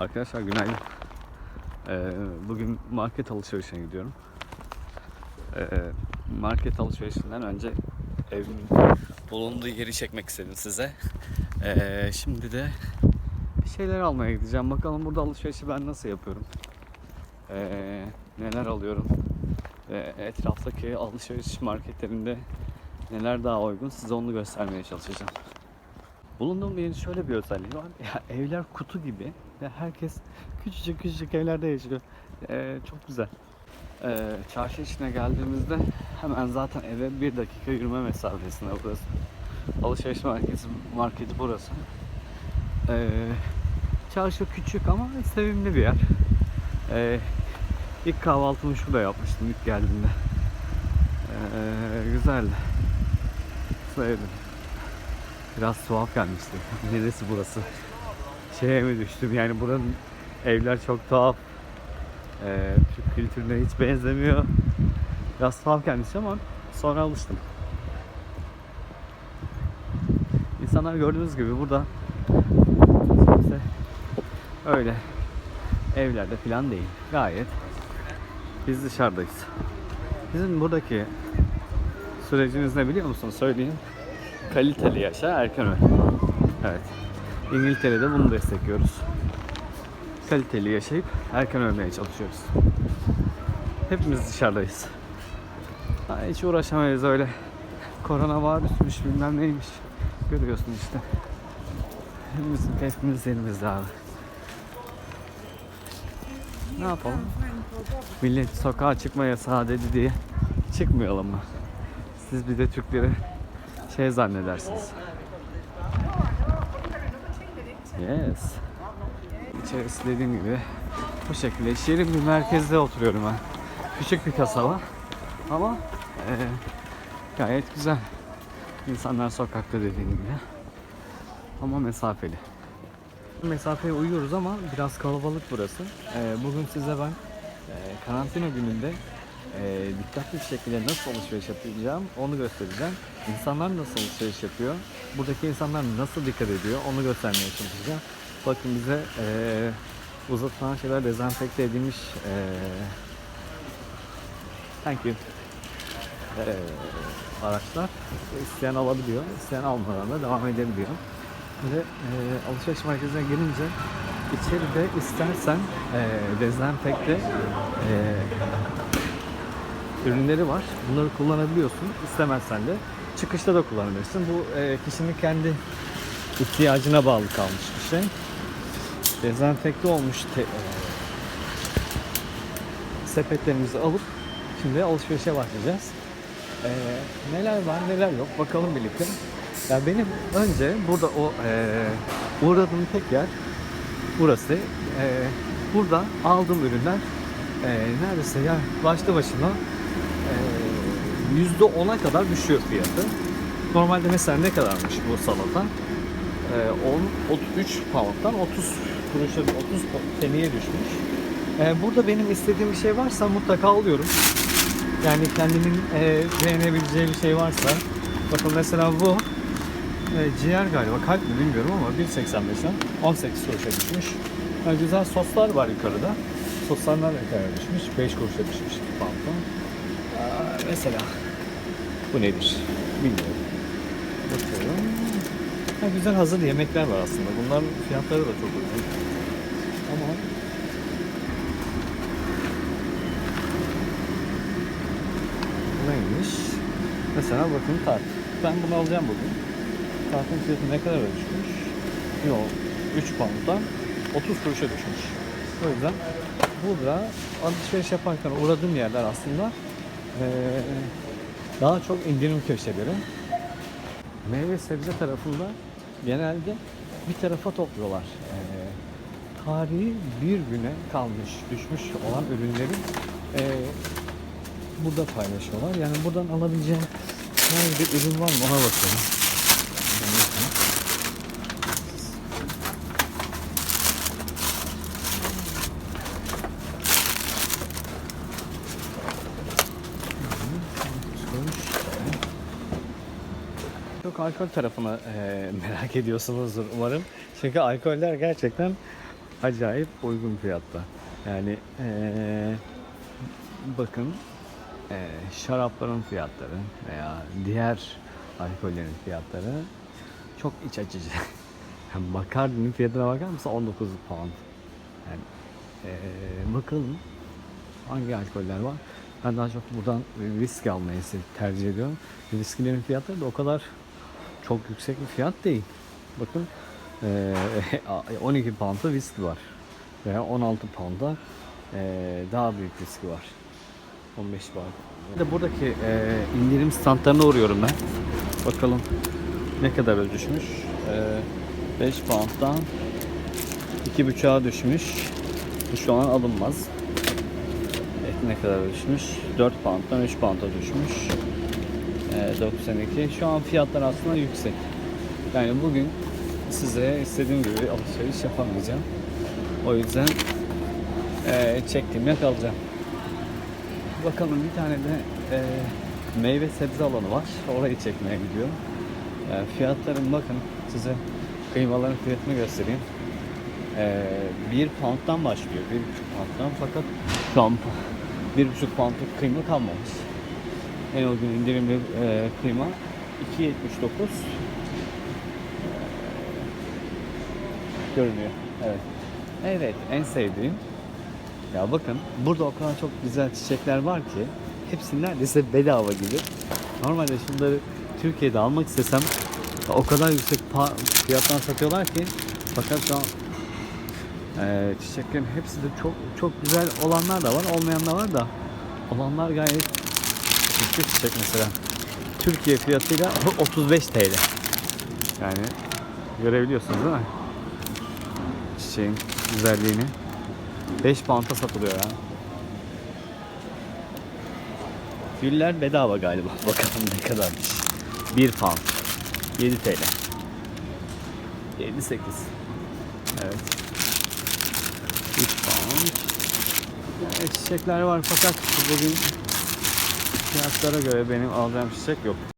Arkadaşlar günaydın. Ee, bugün market alışverişine gidiyorum. Ee, market alışverişinden önce evimin bulunduğu yeri çekmek istedim size. Ee, şimdi de bir şeyler almaya gideceğim. Bakalım burada alışverişi ben nasıl yapıyorum. Ee, neler alıyorum. Ve etraftaki alışveriş marketlerinde neler daha uygun size onu göstermeye çalışacağım. Bulunduğum yerin şöyle bir özelliği var. Ya evler kutu gibi ve herkes küçücük küçücük evlerde yaşıyor. Ee, çok güzel. Ee, çarşı içine geldiğimizde hemen zaten eve bir dakika yürüme mesafesinde burası. Alışveriş merkezi marketi burası. Ee, çarşı küçük ama sevimli bir yer. Ee, ilk kahvaltımı şurada yapmıştım ilk geldiğimde. Ee, güzeldi. Sevdim. Biraz tuhaf gelmişti. Neresi burası? Şeye mi düştüm yani buranın evler çok tuhaf. Ee, Türk kültürüne hiç benzemiyor. Biraz tuhaf gelmişti ama sonra alıştım. İnsanlar gördüğünüz gibi burada kimse öyle evlerde falan değil. Gayet biz dışarıdayız. Bizim buradaki sürecimiz ne biliyor musun? Söyleyeyim. Kaliteli yaşa, erken öl. Evet. İngiltere'de bunu destekliyoruz. Kaliteli yaşayıp erken ölmeye çalışıyoruz. Hepimiz dışarıdayız. Ha, hiç uğraşamayız öyle. Korona var üstmüş bilmem neymiş. Görüyorsun işte. Hepimiz, hepimiz elimizde abi. Ne yapalım? Millet sokağa çıkma yasağı dedi diye çıkmayalım mı? Siz bir de Türkleri şey zannedersiniz. Yes. İçerisi dediğim gibi bu şekilde. Şehrin bir merkezde oturuyorum ben. Küçük bir kasaba ama eee, gayet güzel. İnsanlar sokakta dediğim gibi. Ama mesafeli. Mesafeye uyuyoruz ama biraz kalabalık burası. Eee, bugün size ben eee, karantina gününde eee, dikkatli bir şekilde nasıl alışveriş yapacağım onu göstereceğim. İnsanlar nasıl alışveriş yapıyor, buradaki insanlar nasıl dikkat ediyor onu göstermeye çalışacağım. Bakın bize eee uzatılan şeyler dezenfekte edilmiş eee thank you eee, araçlar. İsteyen alabiliyor, isteyen almadan da devam edebiliyor. Ve eee alışveriş merkezine gelince içeride istersen eee dezenfekte eee ürünleri var. Bunları kullanabiliyorsun. İstemezsen de çıkışta da kullanabilirsin. Bu e, kişinin kendi ihtiyacına bağlı kalmış bir şey. Dezenfekte olmuş te- e, sepetlerimizi alıp şimdi alışverişe başlayacağız. E, neler var neler yok bakalım birlikte. Ya benim önce burada o e, uğradığım tek yer burası. E, burada aldığım ürünler e, neredeyse ya başlı başına %10'a kadar düşüyor fiyatı. Normalde mesela ne kadarmış bu salata? Ee, 10, 33 pound'dan 30 kuruşa, 30 penniye düşmüş. Ee, burada benim istediğim bir şey varsa mutlaka alıyorum. Yani kendimin e, beğenebileceği bir şey varsa. Bakın mesela bu e, ciğer galiba kalp mi bilmiyorum ama 1.85'den 18 kuruşa düşmüş. Yani güzel soslar var yukarıda. Soslar ne kadar düşmüş? 5 kuruşa düşmüş pound'dan. Mesela bu nedir? Bilmiyorum. Bakıyorum. Ha, güzel hazır yemekler var aslında. Bunların fiyatları da çok uygun. Ama neymiş? Mesela bakın tart. Ben bunu alacağım bugün. Tartın fiyatı ne kadar düşmüş? Yok. 3 pound'dan 30 kuruşa düşmüş. O yüzden burada alışveriş yaparken uğradığım yerler aslında daha çok indirim köşeleri. Meyve sebze tarafında genelde bir tarafa topluyorlar. Eee, tarihi bir güne kalmış, düşmüş olan ürünleri eee, burada paylaşıyorlar. Yani buradan alabileceğim herhangi bir ürün var mı ona bakalım. Alkol tarafını eee, merak ediyorsunuzdur umarım. Çünkü alkoller gerçekten acayip uygun fiyatta. Yani eee, bakın eee, şarapların fiyatları veya diğer alkollerin fiyatları çok iç açıcı. Yani Bacardi'nin fiyatına bakar mısın? 19 pound. Yani eee, bakalım hangi alkoller var. Ben daha çok buradan viski almayı tercih ediyorum. Viskilerin fiyatları da o kadar çok yüksek bir fiyat değil. Bakın eee, 12 pound'a viski var. Veya 16 pound'a eee, daha büyük viski var. 15 pound. Bir de buradaki eee, indirim standlarına uğruyorum ben. Bakalım ne kadar düşmüş. Eee 5 pound'dan 2,5'a düşmüş. Bu şu an alınmaz. Et ne kadar düşmüş? 4 pound'dan 3 pound'a düşmüş. Ee, 92. Şu an fiyatlar aslında yüksek. Yani bugün size istediğim gibi alışveriş yapamayacağım. O yüzden eee çektiğimde kalacağım. Bakalım bir tane de eee, meyve sebze alanı var. Orayı çekmeye gidiyorum. Yani fiyatların bakın size kıymaların fiyatını göstereyim. Ee, 1 pound'dan başlıyor. 1,5 pound'dan fakat şu an 1,5 pound'lık kıyma kalmamış. En uygun indirimli e, kıyma 2.79 görünüyor. Evet. Evet, en sevdiğim. Ya bakın burada o kadar çok güzel çiçekler var ki hepsi neredeyse bedava gibi. Normalde şunları Türkiye'de almak istesem o kadar yüksek fiyattan satıyorlar ki fakat şu an ee, çiçeklerin hepsi de çok çok güzel olanlar da var, olmayan da var da olanlar gayet çiçek çiçek mesela. Türkiye fiyatıyla 35 TL. Yani görebiliyorsunuz değil mi? Çiçeğin güzelliğini. 5 pound'a satılıyor ya. Güller bedava galiba. Bakalım ne kadarmış. 1 pound. 7 TL. 7-8. Evet. 3 pound. Evet, çiçekler var fakat bugün fiyatlara göre benim alacağım çiçek yok.